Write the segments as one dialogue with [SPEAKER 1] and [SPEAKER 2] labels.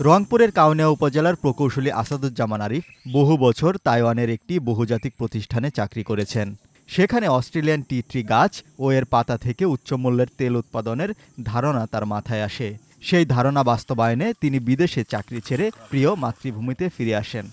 [SPEAKER 1] রংপুরের কাউনিয়া উপজেলার প্রকৌশলী আসাদুজ্জামান আরিফ বহু বছর তাইওয়ানের একটি বহুজাতিক প্রতিষ্ঠানে চাকরি করেছেন। সেখানে অস্ট্রেলিয়ান টি ট্রি গাছ ও এর পাতা থেকে উচ্চমূল্যের তেল উৎপাদনের ধারণা তার মাথায় আসে। সেই ধারণা বাস্তবায়নে তিনি বিদেশে চাকরি ছেড়ে প্রিয় মাতৃভূমিতে ফিরে আসেন।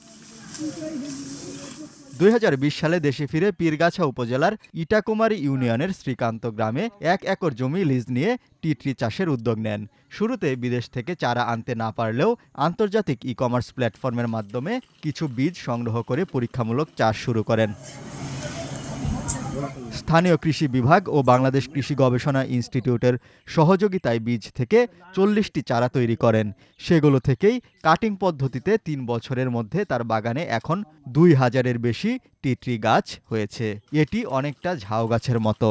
[SPEAKER 1] দুই হাজার বিশ সালে দেশে ফিরে পীরগাছা উপজেলার ইটাকুমারী ইউনিয়নের শ্রীকান্ত গ্রামে এক একর জমি লিজ নিয়ে টিটরি চাষের উদ্যোগ নেন। শুরুতে বিদেশ থেকে চারা আনতে না পারলেও আন্তর্জাতিক ই কমার্স প্ল্যাটফর্মের মাধ্যমে কিছু বীজ সংগ্রহ করে পরীক্ষামূলক চাষ শুরু করেন। স্থানীয় কৃষি বিভাগ ও বাংলাদেশ কৃষি গবেষণা ইনস্টিটিউটের সহযোগিতায় বীজ থেকে চল্লিশটি চারা তৈরি করেন। সেগুলো থেকেই কাটিং পদ্ধতিতে তিন বছরের মধ্যে তার বাগানে এখন দুই হাজারের বেশি টিট্রি গাছ হয়েছে। এটি অনেকটা ঝাউ গাছের মতো।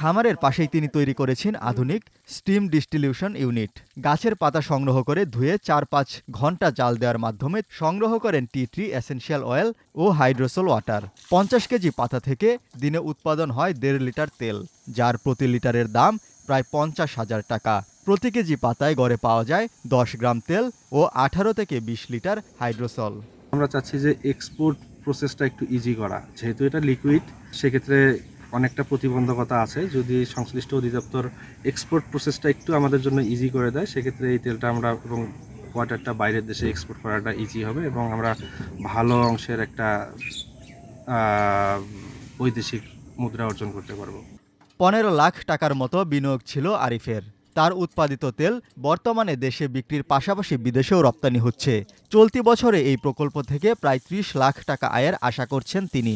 [SPEAKER 1] খামারের পাশেই তিনি তৈরি করেছেন আধুনিক স্টিম ডিস্টিলিউশন ইউনিট। গাছের পাতা সংগ্রহ করে ধুয়ে চার পাঁচ ঘণ্টা জাল দেওয়ার মাধ্যমে সংগ্রহ করেন টি ট্রি এসেনশিয়াল অয়েল ও হাইড্রোসোল ওয়াটার। পঞ্চাশ কেজি পাতা থেকে দিনে উৎপাদন হয় দেড় লিটার তেল, যার প্রতি লিটারের দাম প্রায় পঞ্চাশ হাজার টাকা। প্রতি কেজি পাতায় গড়ে পাওয়া যায় দশ গ্রাম তেল ও আঠারো থেকে বিশ লিটার হাইড্রোসল।
[SPEAKER 2] আমরা চাচ্ছি যে এক্সপোর্ট প্রসেসটা একটু ইজি করা। যেহেতু এটা লিকুইড সেক্ষেত্রে অনেকটা প্রতিবন্ধকতা আছে। যদি সংশ্লিষ্ট অধিদপ্তর এক্সপোর্ট প্রসেসটা একটু আমাদের জন্য ইজি করে দেয়, সেক্ষেত্রে এই তেলটা আমরা এবং ওয়াটারটা বাইরের দেশে এক্সপোর্ট করাটা ইজি হবে এবং আমরা ভালো অংশের একটা বৈদেশিক মুদ্রা অর্জন করতে পারব।
[SPEAKER 1] পনেরো লাখ টাকার মতো বিনিয়োগ ছিল আরিফের। তার উৎপাদিত তেল বর্তমানে দেশে বিক্রির পাশাপাশি বিদেশেও রপ্তানি হচ্ছে। চলতি বছরে এই প্রকল্প থেকে প্রায় ত্রিশ লাখ টাকা আয়ের আশা করছেন তিনি।